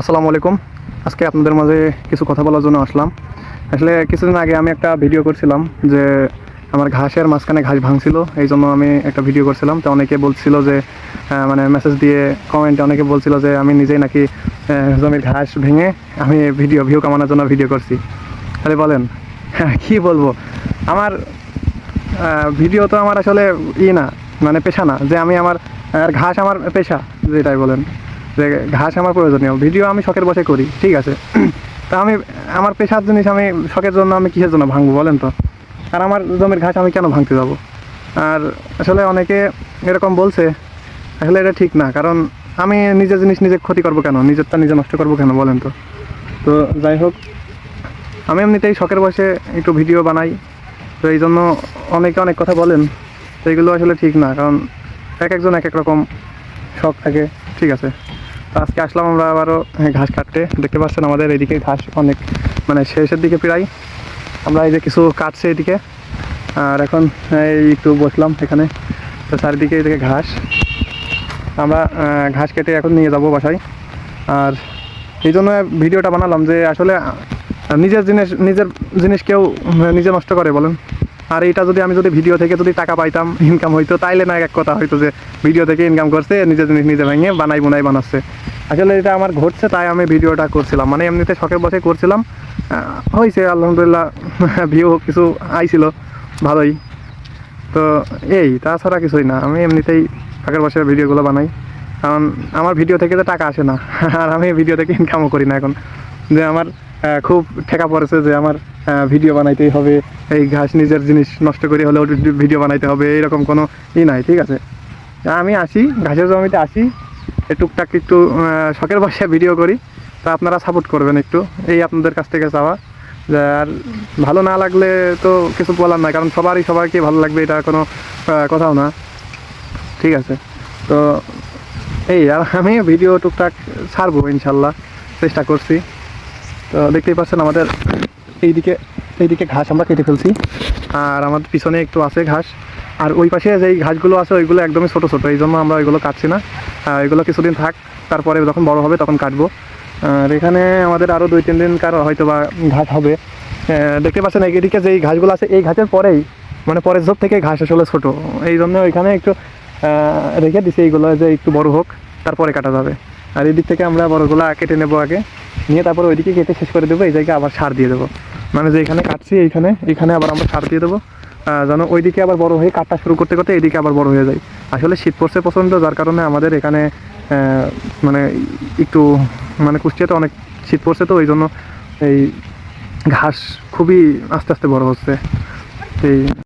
আসসালামু আলাইকুম। আজকে আপনাদের মাঝে কিছু কথা বলার জন্য আসলাম। আসলে কিছুদিন আগে আমি একটা ভিডিও করছিলাম যে আমার ঘাসের মাঝখানে ঘাস ভাঙছিল এই জন্য আমি একটা ভিডিও করছিলাম। তো অনেকে বলছিল যে মানে মেসেজ দিয়ে কমেন্টে অনেকে বলছিল যে, আমি নিজেই নাকি জমির ঘাস ভেঙে আমি ভিডিও ভিউ কামানোর জন্য ভিডিও করছি। তাহলে বলেন হ্যাঁ কী বলব? আমার ভিডিও তো আমার আসলে ই না মানে পেশা না, যে আমি আমার ঘাস আমার পেশা, যেটাই বলেন। যে ঘাস আমার প্রয়োজনীয়। ভিডিও আমি শখের বসে করি, ঠিক আছে? তা আমি, আমার পেশার জিনিস আমি শখের জন্য আমি কিসের জন্য ভাঙবো বলেন তো? আর আমার জমির ঘাস আমি কেন ভাঙতে যাব? আর আসলে অনেকে এরকম বলছে, আসলে এটা ঠিক না, কারণ আমি নিজের জিনিস নিজে ক্ষতি করব কেন? নিজেরটা নিজে নষ্ট করব কেন বলেন তো? তো যাই হোক, আমি এমনিতেই শখের বসে একটু ভিডিও বানাই। তো এই জন্য অনেকে অনেক কথা বলেন, তো এগুলো আসলে ঠিক না, কারণ এক একজন এক এক রকম শখ থাকে, ঠিক আছে? আজকে আসলাম আমরা আবারও হ্যাঁ, ঘাস কাটতে। দেখতে পাচ্ছেন আমাদের এদিকে ঘাস অনেক মানে শেষের দিকে প্রায়। আমরা এই যে কিছু কাটছে এদিকে। আর এখন এই একটু বসলাম এখানে। তো চারিদিকে এদিকে ঘাস। আমরা ঘাস কেটে এখন নিয়ে যাব বাসায়। আর এই জন্য ভিডিওটা বানালাম যে আসলে নিজের জিনিস নিজের জিনিস কেউ নিজে নষ্ট করে বলেন। আর এটা যদি আমি যদি ভিডিও থেকে যদি টাকা পাইতাম ইনকাম হইতো, তাইলে না এক কথা হয়তো যে ভিডিও থেকে ইনকাম করছে নিজের জিনিস নিজে ভেঙে বানাই বোনাই বানাচ্ছে। আসলে এটা আমার ঘটছে, তাই আমি ভিডিওটা করছিলাম। মানে এমনিতে শখের বসে করছিলাম। হয়েছে আলহামদুলিল্লাহ ভিউ কিছু আইছিল, ভালোই। তো এই, তাছাড়া কিছুই না। আমি এমনিতেই ফাঁকের বসে ভিডিওগুলো বানাই। কারণ আমার ভিডিও থেকে তো টাকা আসে না। আর আমি ভিডিও থেকে ইনকামও করি না এখন। যে আমার খুব ঠেকা পড়েছে যে আমার ভিডিও বানাইতেই হবে, এই ঘাস নিজের জিনিস নষ্ট করে হলেও ভিডিও বানাইতে হবে, এরকম কোনো ই নাই, ঠিক আছে? আমি আসি, ঘাসের জমিতে আসি টুকটাক একটু শখের বসে ভিডিও করি, তা আপনারা সাপোর্ট করবেন একটু, এই আপনাদের কাছ থেকে চাওয়া। যে আর ভালো না লাগলে তো কিছু বলার নাই, কারণ সবারই সবাইকে ভালো লাগবে, এটা কোনো কথাও না, ঠিক আছে? তো এই, আর আমি ভিডিও টুকটাক ছাড়বো, ইনশাল্লাহ, চেষ্টা করছি। তো দেখতেই পাচ্ছেন আমাদের এইদিকে এইদিকে ঘাস আমরা কেটে ফেলছি। আর আমাদের পিছনে একটু আছে ঘাস। আর ওই পাশে যেই ঘাসগুলো আছে, ওইগুলো একদমই ছোটো ছোটো। এই জন্য আমরা ওইগুলো কাটছি না। এগুলো কিছুদিন থাক, তারপরে যখন বড় হবে তখন কাটবো। আর এখানে আমাদের আরও দুই, তিন দিন কার হয়তো বা ঘাস হবে। দেখতে পাচ্ছেন এইদিকে যেই ঘাসগুলো আছে, এই ঘাসের পরেই মানে পরের ঝোপ থেকে ঘাস আসলে ছোটো। এই জন্য ওইখানে একটু রেখে দিছি এইগুলো যে একটু বড় হোক, তারপরে কাটা যাবে। আর এই দিক থেকে আমরা বড়গুলো কেটে নেব আগে। নিয়ে তারপর ওইদিকে কেটে শেষ করে দেবো, এই জায়গায় আবার সার দিয়ে দেবো। মানে যে এখানে কাটছি, এইখানে এইখানে আবার আমরা সার দিয়ে দেবো। যেন ওইদিকে আবার বড় হয়ে কাটটা শুরু করতে করতে এইদিকে আবার বড় হয়ে যায়। আসলে শীত পড়ছে প্রচণ্ড, যার কারণে আমাদের এখানে মানে একটু মানে কুষ্টিয়াতে অনেক শীত পড়ছে তো ওই জন্য এই ঘাস খুবই আস্তে আস্তে বড় হচ্ছে। এই